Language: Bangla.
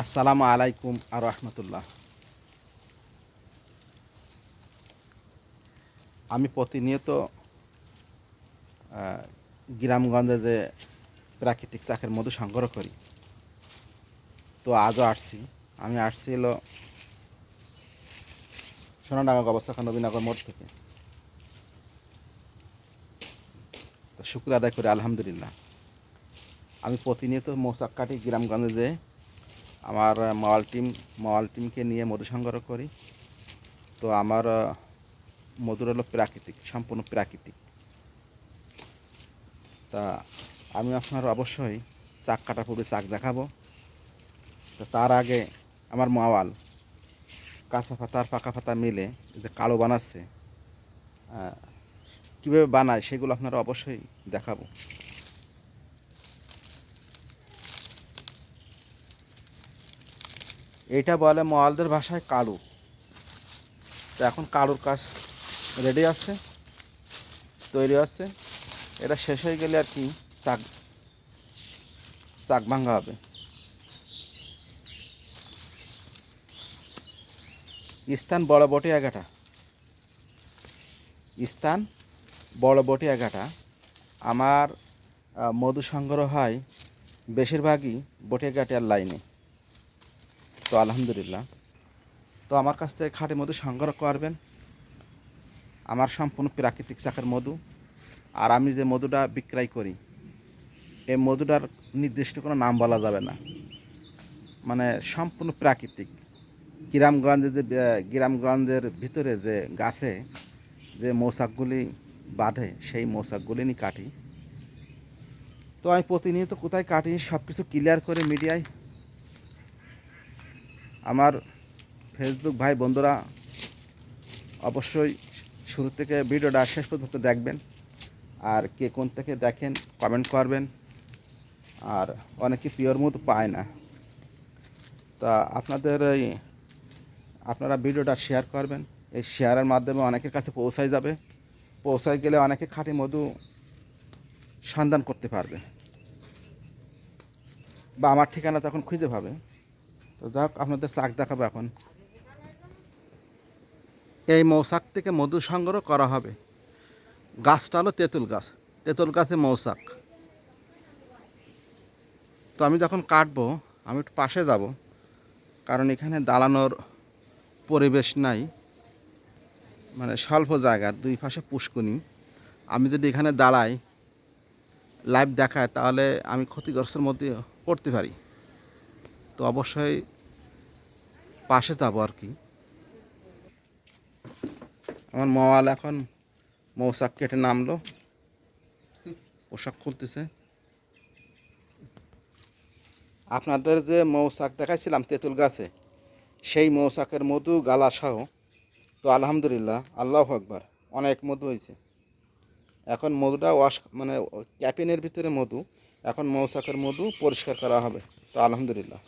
আসসালামু আলাইকুম আর রহমতুল্লাহ। আমি প্রতিনিয়ত গ্রামগঞ্জে যে প্রাকৃতিক চাকের মধু সংগ্রহ করি, তো আজও আসছি। আমি আসছি হলো সোনাডাঙ্গা অবস্থা নবীনগর মোড় থেকে। তো শুক্র আদায় করি, আলহামদুলিল্লাহ। আমি প্রতিনিয়ত মৌচাক কাটি গ্রামগঞ্জে যে আমার মাওয়াল টিম মাওয়াল টিমকে নিয়ে মধু সংগ্রহ করি। তো আমার মধুর হলো প্রাকৃতিক, সম্পূর্ণ প্রাকৃতিক। তা আমি আপনার অবশ্যই চাক কাটা পূর্বে চাক দেখাবো। তো তার আগে আমার মাওয়াল, কাঁচা পাতা আর পাকা পাতা মিলে যে কালো বানাচ্ছে কীভাবে বানায় সেগুলো আপনারা অবশ্যই দেখাবো। এটা বলে ময়ালদের ভাষায় কালু। তো এখন কালুর কাজ রেডি আছে, তৈরি আছে। এটা শেষ হয়ে গেলে আর কি চাক চাক ভাঙা হবে। স্থান বড় বটি এগাটা স্থান বড় বটি এগাটা আমার মধু সংগ্রহ হয় বেশিরভাগই বটিয়াঘাটিয়ার লাইনে। তো আলহামদুলিল্লাহ। তো আমার কাছ থেকে খাঁটি মধু সংগ্রহ করবেন। আমার সম্পূর্ণ প্রাকৃতিক চাকের মধু। আর আমি যে মধুটা বিক্রয় করি এই মধুটার নির্দিষ্ট কোনো নাম বলা যাবে না। মানে সম্পূর্ণ প্রাকৃতিক। গ্রামগঞ্জে যে গ্রামগঞ্জের ভিতরে যে গাছে যে মৌচাকগুলি বাঁধে, সেই মৌচাকগুলি নিয়ে কাটি। তো আমি প্রতিনিয়ত কোথায় কাটি সব কিছু ক্লিয়ার করে মিডিয়ায় আমার ফেসবুক ভাই বন্ধুরা অবশ্যই শুরু থেকে ভিডিওটা শেষ পর্যন্ত দেখবেন। আর কে কোন থেকে দেখেন কমেন্ট করবেন। আর অনেকে পিওর মতো পায় না। তা আপনাদের এই, আপনারা ভিডিওটা শেয়ার করবেন। এই শেয়ারের মাধ্যমে অনেকের কাছে পৌঁছায় যাবে। পৌঁছায় গেলে অনেকে খাঁটি মধু সন্ধান করতে পারবে। বা আমার ঠিকানা তখন খুঁজে পাবে। তো যাক, আপনাদের চাক দেখাবো এখন। এই মৌচাক থেকে মধু সংগ্রহ করা হবে। গাছটা হলো তেঁতুল গাছ। তেঁতুল গাছে মৌচাক। তো আমি যখন কাটবো, আমি একটু পাশে যাব, কারণ এখানে দালানোর পরিবেশ নাই। মানে স্বল্প জায়গা, দুই পাশে পুষ্কুনি আমি যদি এখানে দাঁড়াই লাইভ দেখায়, তাহলে আমি ক্ষতিগ্রস্তের মধ্যে পড়তে পারি। তো অবশ্যই পাশে যাব আর কি। আমার মওয়াল এখন মৌচাক কেটে নামলো। পোশাক খুলতেছে। আপনাদের যে মৌচাক দেখাইছিলাম তেঁতুল গাছে, সেই মৌচাকের মধু, গালা সহ, তো আলহামদুলিল্লাহ, আল্লাহ আকবার, অনেক মধু হয়েছে। এখন মধুটা ওয়াশ মানে ক্যাপিনের ভিতরে মধু, এখন মৌচাকের মধু পরিষ্কার করা হবে, তো আলহামদুলিল্লাহ।